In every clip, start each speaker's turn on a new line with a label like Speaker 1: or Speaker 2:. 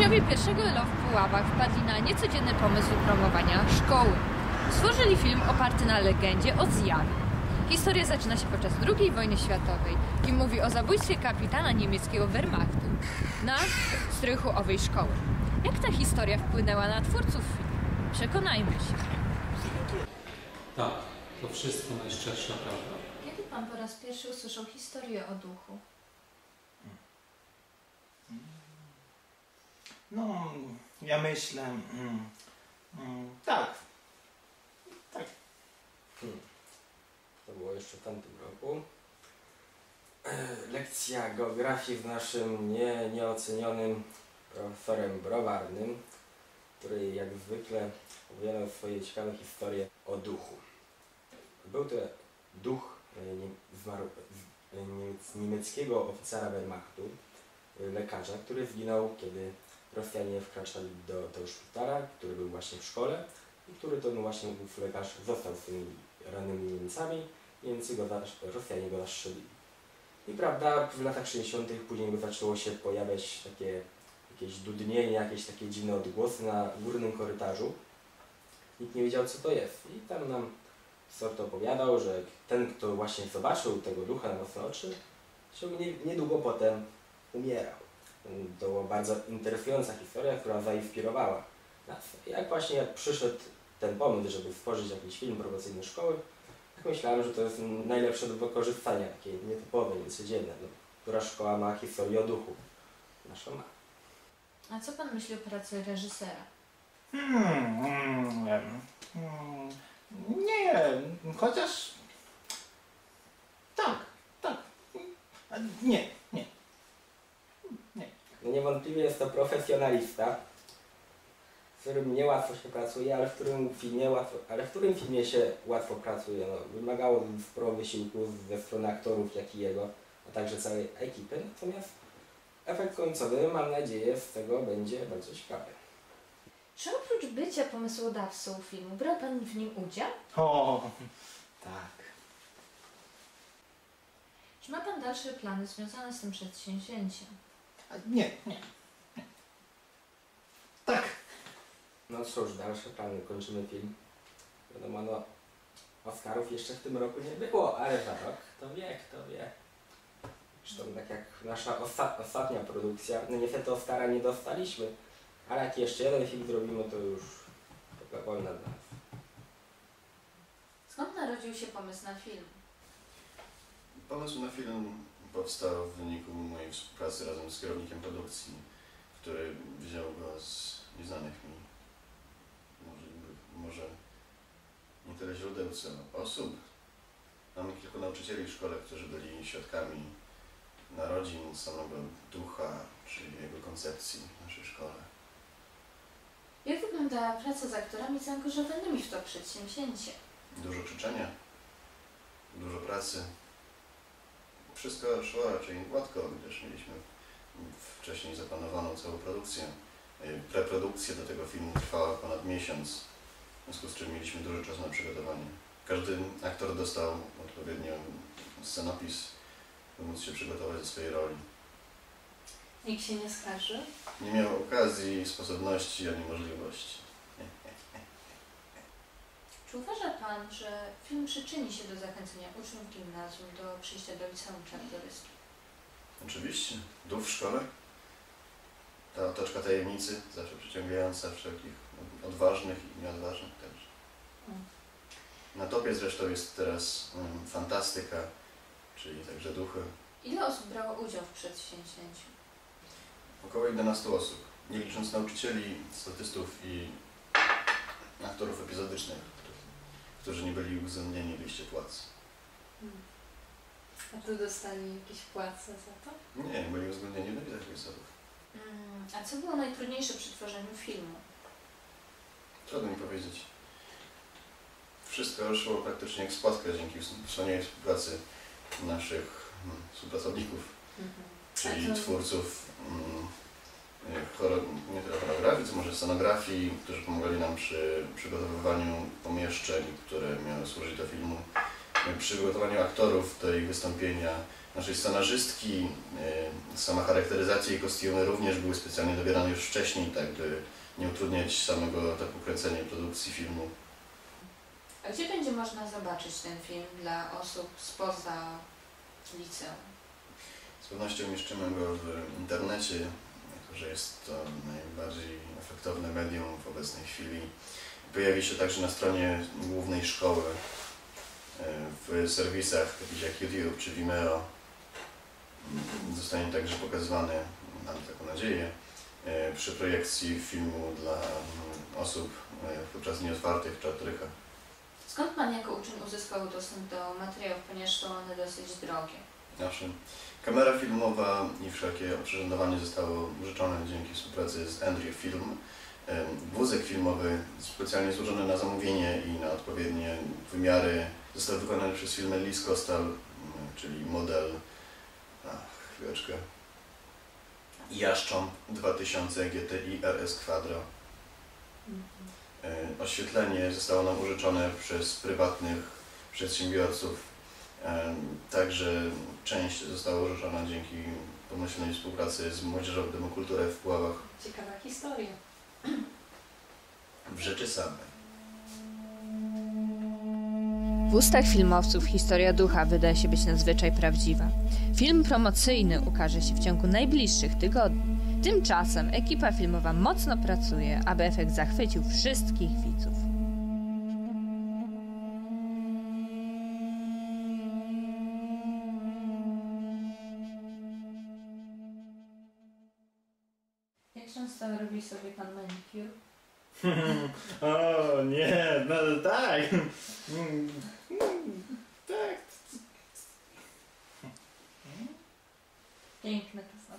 Speaker 1: Uczniowie pierwszego LO w Puławach wpadli na niecodzienny pomysł promowania szkoły. Stworzyli film oparty na legendzie o zjawie. Historia zaczyna się podczas II wojny światowej i mówi o zabójstwie kapitana niemieckiego Wehrmachtu na strychu owej szkoły. Jak ta historia wpłynęła na twórców filmu? Przekonajmy się.
Speaker 2: Tak, to wszystko najszczersza prawda.
Speaker 1: Kiedy pan po raz pierwszy usłyszał historię o duchu?
Speaker 3: No, ja myślę. Mm, mm, tak. Tak.
Speaker 4: To było jeszcze w tamtym roku. Lekcja geografii z naszym nie, nieocenionym profesorem Browarnym, który jak zwykle opowiadał swoje ciekawe historie o duchu. Był to duch e, e, niemiec- niemieckiego oficera Wehrmachtu, e, lekarza, który zginął, kiedy Rosjanie wkraczali do tego szpitala, który był właśnie w szkole i który to no właśnie ów lekarz został z tymi rannymi Niemcami, Niemcy go, Rosjanie go zastrzelili. I prawda, w latach 60. później zaczęło się pojawiać takie jakieś dudnienie, jakieś takie dziwne odgłosy na górnym korytarzu. Nikt nie wiedział, co to jest. I tam nam sort opowiadał, że ten, kto właśnie zobaczył tego ducha na własne oczy, się nie, niedługo potem umierał. To była bardzo interesująca historia, która zainspirowała nas. Jak właśnie przyszedł ten pomysł, żeby stworzyć jakiś film promocyjny szkoły, tak myślałem, że to jest najlepsze do wykorzystania, takie nietypowe, niecodzienne. No, która szkoła ma historię o duchu? Nasza ma.
Speaker 1: A co pan myśli o pracy reżysera?
Speaker 3: Hmm, mm, mm, nie, chociaż. Tak, tak. Nie, nie.
Speaker 4: Niewątpliwie jest to profesjonalista, z którym niełatwo się pracuje, ale w którym filmie łatwo, ale w którym filmie się łatwo pracuje. No, wymagało sporo wysiłku ze strony aktorów, jak i jego, a także całej ekipy. Natomiast efekt końcowy, mam nadzieję, z tego będzie bardzo ciekawy.
Speaker 1: Czy oprócz bycia pomysłodawcą filmu, brał pan w nim udział?
Speaker 3: O, tak.
Speaker 1: Czy ma pan dalsze plany związane z tym przedsięwzięciem?
Speaker 3: Nie, nie. Tak.
Speaker 4: No cóż, dalsze plany, kończymy film. Wiadomo, no, Oscarów jeszcze w tym roku nie było, ale za rok, kto wie, kto wie. Zresztą tak jak nasza osta ostatnia produkcja, no niestety Oscara nie dostaliśmy, ale jak jeszcze jeden film zrobimy, to już taka wolna dla nas.
Speaker 1: Skąd narodził się pomysł na film?
Speaker 5: Pomysł na film powstał w wyniku mojej współpracy razem z kierownikiem produkcji, który wziął go z nieznanych mi, może, może nie tyle źródeł, co osób. Mamy kilku nauczycieli w szkole, którzy byli świadkami narodzin samego ducha, czyli jego koncepcji w naszej szkole.
Speaker 1: Jak wygląda praca z aktorami zaangażowanymi w to przedsięwzięcie?
Speaker 5: Dużo krzyczenia, dużo pracy. Wszystko szło raczej gładko, gdyż mieliśmy wcześniej zaplanowaną całą produkcję. Y, Preprodukcja do tego filmu trwała ponad miesiąc, w związku z czym mieliśmy dużo czasu na przygotowanie. Każdy aktor dostał odpowiednio scenopis, by móc się przygotować do swojej roli.
Speaker 1: Nikt się nie skarży?
Speaker 5: Nie miał okazji, sposobności ani możliwości.
Speaker 1: Czy uważa pan, że film przyczyni się do zachęcenia uczniów gimnazjum do przyjścia do liceum czartoryskich?
Speaker 5: Oczywiście. Duch w szkole. Ta otoczka tajemnicy, zawsze przyciągająca wszelkich odważnych i nieodważnych też.
Speaker 1: Mm.
Speaker 5: Na topie zresztą jest teraz um, fantastyka, czyli także duchy.
Speaker 1: Ile osób brało udział w przedsięwzięciu?
Speaker 5: Około 11 osób, nie licząc nauczycieli, statystów i aktorów epizodycznych, którzy nie byli uwzględnieni w liście płac.
Speaker 1: A tu dostali jakieś płace za to?
Speaker 5: Nie, byli uwzględnieni w napisach końcowych.
Speaker 1: Mm, A co było najtrudniejsze przy tworzeniu filmu?
Speaker 5: Trudno mi powiedzieć. Wszystko szło praktycznie jak spłatka dzięki wspaniałej współpracy naszych mm, współpracowników, czyli
Speaker 1: A co-
Speaker 5: twórców mm, y, choro- nie tyle choreografii, co może scenografii, którzy pomagali nam przy przygotowywaniu pomieszczeń, które miały służyć do filmu, y, przygotowaniu aktorów do ich wystąpienia, naszej scenarzystki. E, Sama charakteryzacja i kostiumy również były specjalnie dobierane już wcześniej, tak by nie utrudniać samego etapu kręcenia produkcji filmu.
Speaker 1: A gdzie będzie można zobaczyć ten film dla osób spoza liceum?
Speaker 5: Z pewnością umieszczymy go w internecie, że jest to najbardziej efektowne medium w obecnej chwili. Pojawi się także na stronie głównej szkoły, e, w serwisach takich jak YouTube czy Vimeo. Mm, Zostanie także pokazywany, mam taką nadzieję, e, przy projekcji filmu dla mm, osób e, podczas nieotwartych czy atrycha.
Speaker 1: Skąd Pan jako uczeń uzyskał dostęp do materiałów, ponieważ są one dosyć drogie?
Speaker 5: Owszem. Kamera filmowa i wszelkie oprzyrządowanie zostało użyczone dzięki współpracy z Andrew Film. Wózek filmowy specjalnie złożony na zamówienie i na odpowiednie wymiary został wykonany przez firmę Lis Costal, m, czyli model ach, chwileczkę Jaszcząb 2000 GTI RS Quadro. E, Oświetlenie zostało nam użyczone przez prywatnych przedsiębiorców. Także część została użyczona dzięki pomyślnej współpracy z Młodzieżową Demokulturę w Puławach
Speaker 1: Ciekawa historia.
Speaker 5: w rzeczy samej.
Speaker 1: W ustach filmowców historia ducha wydaje się być nadzwyczaj prawdziwa. Film promocyjny ukaże się w ciągu najbliższych tygodni. Tymczasem ekipa filmowa mocno pracuje, aby efekt zachwycił wszystkich widzów. Często robi sobie pan manicure?
Speaker 3: o nie, no tak. Mm, tak.
Speaker 1: Piękne to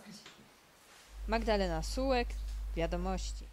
Speaker 1: Magdalena Sułek, Wiadomości.